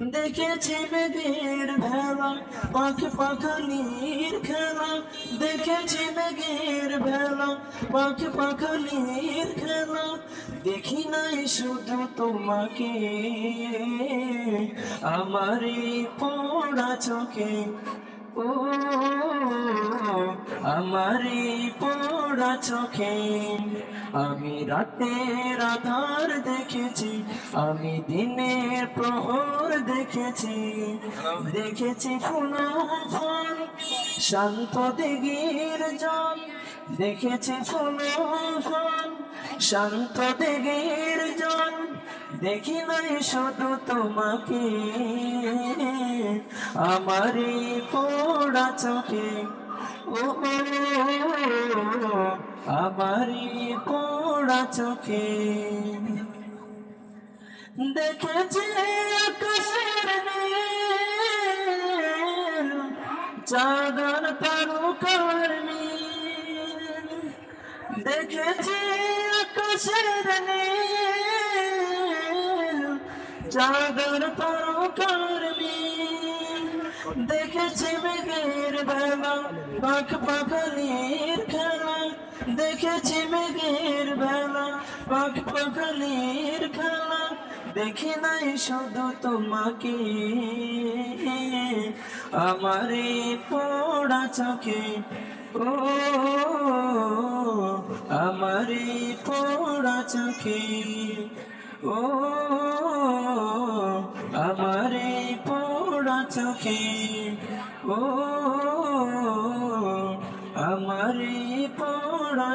দেখেছি মেঘের ভেলা, পাখ পাখালির খেলা। দেখেছি মেঘের ভেলা, পাখ পাখালির খেলা। দেখি নাই শুধু তোমাকে আমার পড়া চোখে। ও আমার এই পড়া চোখে। আমি রাতের আধার দেখেছি, আমি দিনের প্রহর দেখেছি। দেখেছি ফুল, শান্ত দিগির জল। দেখেছি ফল, শান্ত দিগির জল। দেখি নাই শুধু তোমাকে। আমার পোড়া চোখে। ও আমার পোড়া চোখে। দেখেছি আকাশের চাঁদর তারকার দেখেছি আকাশের চাঁদর তারকার দেখেছি মেঘের বেলা পাখ পাখালির খেলা। দেখেছি মেঘের বেলা পাখ পাখালির খেলা। দেখি নাই শুধু তোমাকে, আমার পোড়া চোখে। ও, আমার পোড়া চোখে। ও পোড়া চোখে ও আমার পোড়া